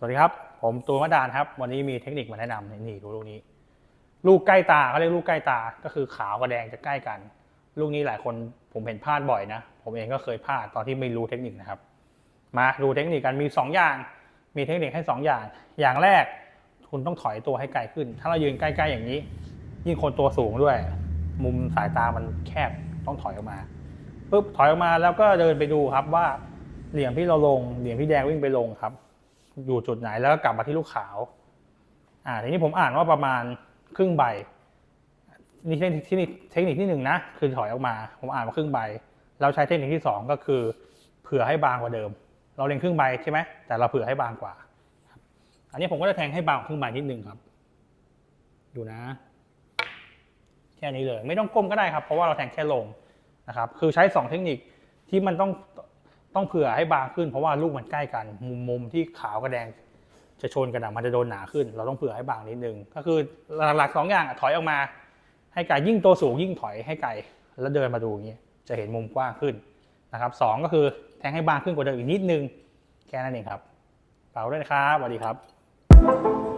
สวัสดีครับ ผมตูนมะดานครับ วันนี้มีเทคนิคมาแนะนำนี่ดูลูกนี้ ลูกใกล้ตาเขาเรียกลูกใกล้ตา ก็คือขาวกับแดงจะใกล้กัน ลูกนี้หลายคนผมเห็นพลาดบ่อยนะ ผมเองก็เคยพลาดตอนที่ไม่รู้เทคนิคนะครับ มาดูเทคนิคกันมี 2 อย่าง มีเทคนิคให้ 2 อย่าง อย่างแรกคุณต้องถอยตัวให้ไกลขึ้น ถ้าเรายืนใกล้ๆอย่างนี้ ยิ่งคนตัวสูงด้วย มุมสายตามันแคบต้องถอยออกมาปุ๊บถอยออกมาแล้วก็เดินไปดูครับว่าเหลี่ยมที่เราลงเหลี่ยมที่แดงวิ่งไปลงครับ อยู่จุดไหนแล้วก็กลับมาที่ลูกขาวอ่าทีนี้ผมอ่านว่าประมาณครึ่งใบนี่เทคนิคที่นี่เทคนิคที่หนึ่งนะคือถอยออกมา ผมอ่านว่าครึ่งใบ เราใช้เทคนิคที่สองก็คือเผื่อให้บางกว่าเดิม เราเล็งครึ่งใบใช่ไหมแต่เราเผื่อให้บางกว่า อันนี้ผมก็จะแทงให้บางครึ่งใบนิดนึงครับ ดูนะ แค่นี้เลย ไม่ต้องก้มก็ได้ครับ เพราะว่าเราแทงแค่ลงนะครับ คือใช้สองเทคนิคที่มันต้อง ต้องเผื่อให้บางขึ้นเพราะว่าลูกมันใกล้กัน มุมมุมที่ขาวกับแดงจะชนกันอะมันจะโดนหนาขึ้น เราต้องเผื่อให้บางนิดนึง ก็คือหลักๆสองอย่างถอยออกมา ให้ไกลยิ่งตัวสูงยิ่งถอยให้ไกลแล้วเดินมาดูอย่างนี้จะเห็นมุมกว้างขึ้นนะครับสองก็คือแทงให้บางขึ้นกว่าเดิมอีกนิดนึง แค่นั้นเองครับฝากไว้ด้วยนะครับสวัสดีครับ